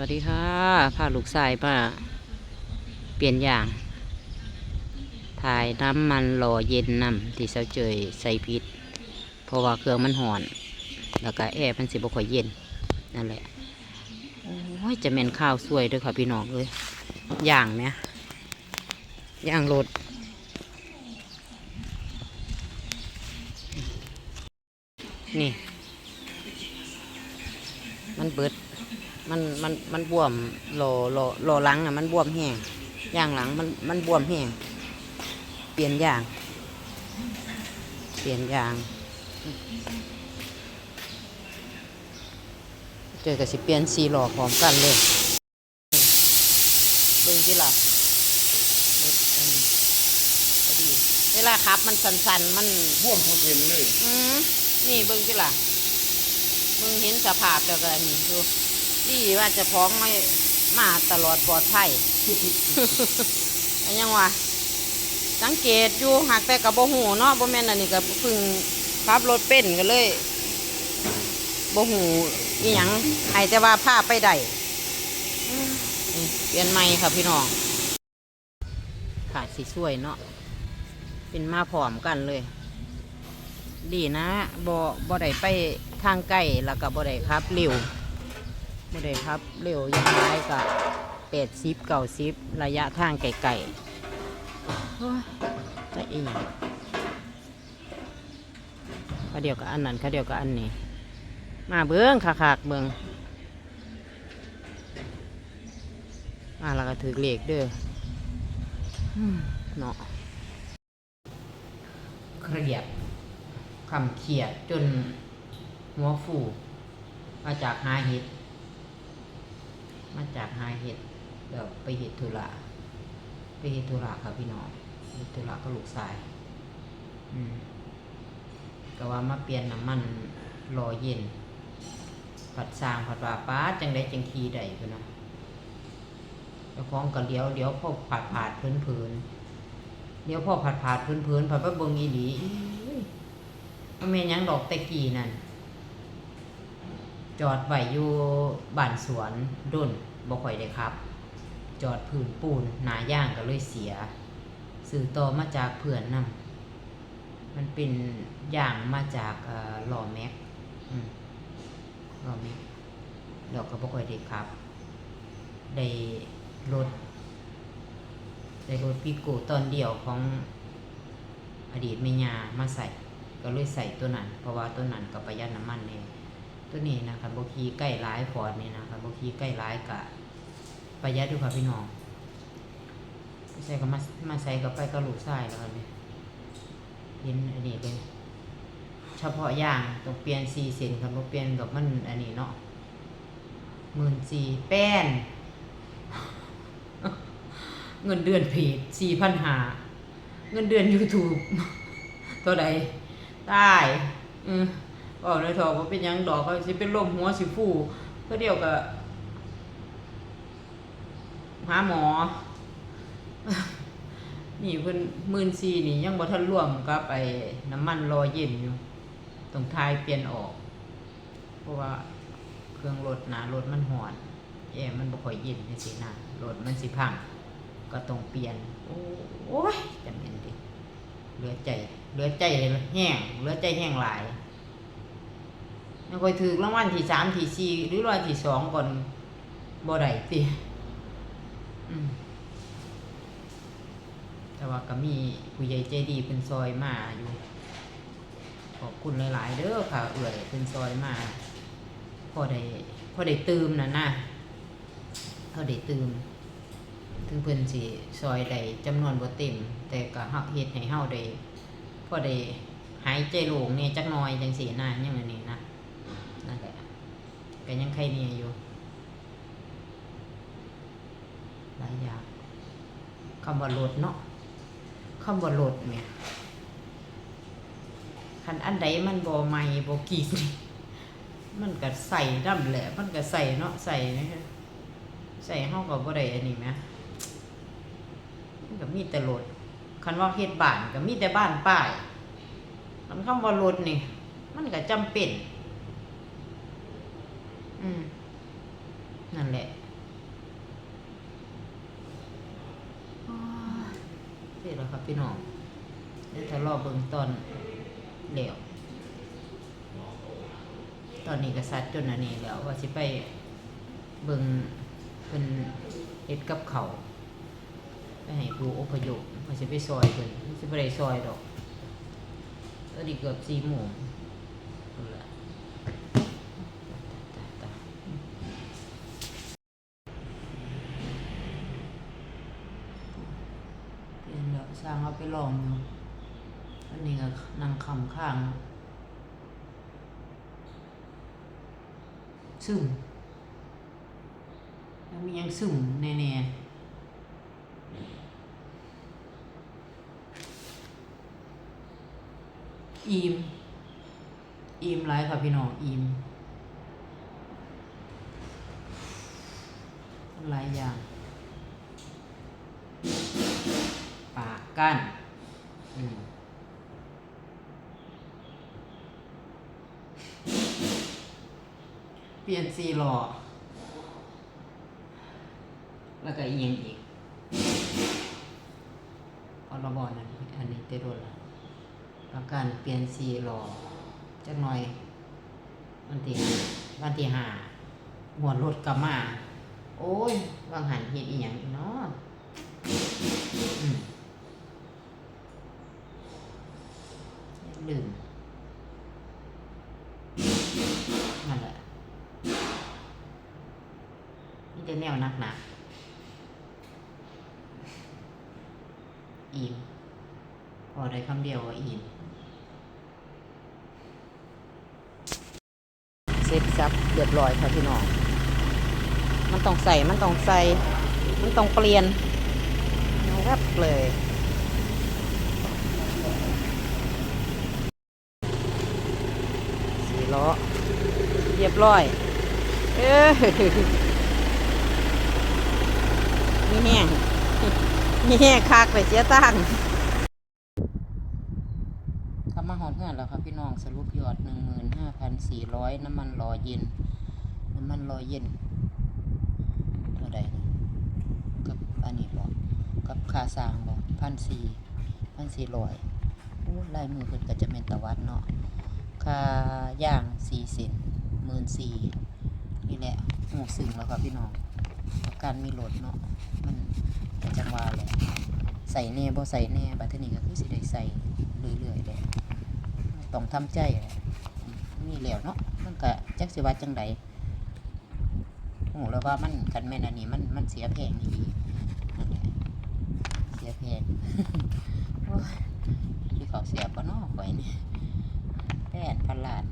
วัสดีค่ะพาลูกชายมาเปลี่ยนอย่าง ถ่ายน้ำมันรอเย็นน้ำที่เสาเจยใส่พิษเพราะว่าเครื่องมันห่อน แล้วก็แอร์มันสิบ่ค่อยเย็น นั่นแหละ โอ้ย จะแม่นข้าวสวยด้วยค่ะพี่น้องเลยอย่างเนี่ยอย่างรถนี่ มันเบิด มันมันมันบวมโลโลโลหลังอะมันบวมแห้งย่างหลังมันมันบวมแห้งเปลี่ยนอย่าง เปลี่ยนอย่างเจอกับสิเปลี่ยนสีหล่อพร้อมกันเลยเบิ่งที่ล่ะเฮ็ดอันนี้พอดีเวลาขับ มันสันๆมันพ่วงเขาเห็นเลย อืมนี่เบิ่งที่ล่ะมึงเห็นสภาพแล้วก็อันนี้ดู ดีว่าจะพ้องไม่มาตลอดปลอดภัยอันยังวะสังเกตอยู่หากแต่กับโบหูเนาะโบแม่นอันนี้ก็เพึ่งขับรถเป็นกันเลยโบหูอีหยังให้แต่ว่าพาไปได้เปลี่ยนใหม่ค่ะพี่น้องขาดสีสวยเนาะเป็นมาพอมกันเลย ดีนะบ่บ่ได้ไปทางใกล้แล้วก็บ่ได้ครับเร็ว บ่ได้ครับเร็วอยังไรก็แปดสิบเก้าสิบระยะทางไกลๆโอ้ยจะอีหยังเขาเดียวกับอันนั้นเขาเดียวกับอันนี้ มาเบิ้องคักๆเบิ้องมาแล้วก็ถือเหลขเด้ออืมเนาะเครียดคำเขียดจนหัวฟูมาจากหาเห็ด มาจากหาเห็ดเดี๋ยวไปเห็ดธุระไปเห็ดธุระครับพี่น้องเห็ดธุระก็ลูกชาย อืมก็ว่ามาเปลี่ยนน้ำมันรอเย็น ผัดสางผัดว่าป้าจังได้จังคีได้พี่น้องเจ้าของก็เลี้ยวเลี้ยวพ่อผาดผาดพื้นพื้นเลี้ยวพ่อผาดผาดพื้นพื้นผัดว่าเบิงอีหลีอี้มันเป็นยังดอกตะกี้นั่น จอดไว้อยู่บ้านสวนดุนบ่ค่อยได้ครับ จอดพื้นปูนหนาย่างก็เลยเสียสื่อต่อมาจากเพื่อนนำมันเป็นอย่างมาจากหล่อแม็กหล่อแม็กเราก็บ่ค่อยได้ครับ ได้รถได้รถปิโก้ตอนเดียวของอดีตแม่ยามาใส่ก็เลยใส่ตัวนั้น เพราะว่าตัวนั้นก็ประหยัดน้ำมันเนี่ย ตัวนี้นะครับบคีใกล้ร้ายฟอร์ดนี่นะครับบคีใกล้ร้ายกะประหยัดดูค่ะพี่น้องใส่ก็มามาใส่กับไปกระลูกไส้แล้วกันเนี่ยเห็นอันนี้เลยเฉพาะอย่างต้องเปลี่ยนสีเส้นครับบ่เปลี่ยนกับมันอันนี้เนาะหมื่นสี่แป้น เงินเดือนเพจสี่พันหาเงินเดือน YouTube ตัวใดได้อืมบอ กเลยเถอะว่าเป็นหยังดอกเขาสิเป็นลมหัวสิฟูก็เดียวกับหาหมอ นี่เพิ่นหมื่นซีนี่ยังบ่ทันร่วมกับไอ้น้ำมันรอเย็นอยู่ตรงท้ายเปลี่ยนออก เพราะว่าเครื่องรถหนารถมันหอนแอร์มันบ่ค่อยเย็นจังซี่นะรถมันสิพังก็ต้องเปลี่ยน โอ้ยจำเป็นดิเหลือใจ เหลือใจแห้งเหลือใจแห้งหลาย ยังคอยถือรางวัลที่สามที่สี่หรือรางวัลที่สองก่อนบ่ได้ติแต่ว่าก็มีผู้ใหญ่ใจดีเป็นซอยมาอยู่ ขอบคุณหลาย ๆ เด้อค่ะ เอื่อยเป็นซอยมา พอได้พอได้ตืมนะนะพอได้ตืมถึงเพิ่อนสิซอยได้จำนวนบ่เต็ม แต่ก็เฮาเฮ็ดให้เฮาได้พอได้หายใจโล่งเนี่ยจักน่อยจังซี่นะยังอันนี้นะนั่นะ ก็ยังใครเนี่ยอยู่หลายอย่างคำว่าโหลดเนาะคำว่าโหลดเนี่ยคันอันใดมันบ่ใหม่บ่กีนี่มันก็ใส่ดำแหละ มันก็ใส่เนาะใส่นะคะใส่เฮาก็บ่ได้อันนี้แหมมันก็มีแต่รถคันว่าเฮ็ดบ้านก็มีแต่บ้านป้ายมันคำว่ารถนี่ มันก็จำเป็น นั่นแหละเสร็จแล้วครับพี่น้องเดี๋ยวจะรอเบิ่งตอนแล้วตอนนี้ก็ซัดจนอันนี้แล้วว่าจะไปเบิ่งเป็นเอ็ดกับเขาไปให้ผู้อพยพว่าจะไปซอยเพิ่นสิไปซอยดอกตอนนี้เกือบสี่โม่แหละ ลองอยู่อันนี้ก็นั่งคำข้าง ซึมแล้วมียังซึมแน่ๆอีมอีมหลายค่ะพี่น้องอีมหลายอย่าง ปากกั้น เปลี่ยนสีหล่อ แล้วก็อีกอยังอีกพอระบอนั่นอันนี้เตโดนละปากกันเปลี่ยนสีหล่อจักหน่อย วันที่วันที่ห้าหัวรถกลับมา โอ้ย วางหันเห็นอีหยังอีกเนาะ ดึงนั่นแหละนี่จะแนวนักหนักอีมพอได้คำเดียวว่าอีมเสร็จสับเรียบร้อยค่ะพี่น้อง มันต้องใส่ มันต้องใส่ มันต้องเปลี่ยนรับเลย ล้อ เรียบร้อย เออมีแห้งมีแห้งคักไปเสียตั้งค์กลับมาหอดเงินแล้วครับพี่น้องสรุปยอดหนึ่งหมื่นห้าพันสี่ร้อยน้ำมันรอเย็น น้ำมันรอเย็นเท่าใดกับอันนี้บอกกับค่าสร้างบอกพันสี่พันสี่ร้อยโอ้ลายมือเพิ่นก็จะเป็นตะวัดเนาะค่า ย่างสี่เซนหมื่นสี่นี่แหละหูสึงแล้วครับพี่น้องประการมีรถเนาะมันก็จังว่าแหละใส่แน่บ่ใส่แน่บัดเทอนี้ก็คือสิได้ใส่เรื่อยๆเลยต้องทำใจแหละอืมนี่แล้วเนาะมันก็จักสิว่าจังไดโอ้แล้วว่ามันกันแม่นอันนี้มันมันเสียแพงนี่ดีนั่นแหละเสียเพลงโอ้ยที่เขาเสียปะเนาะข่อยนี่แปดพันล้าน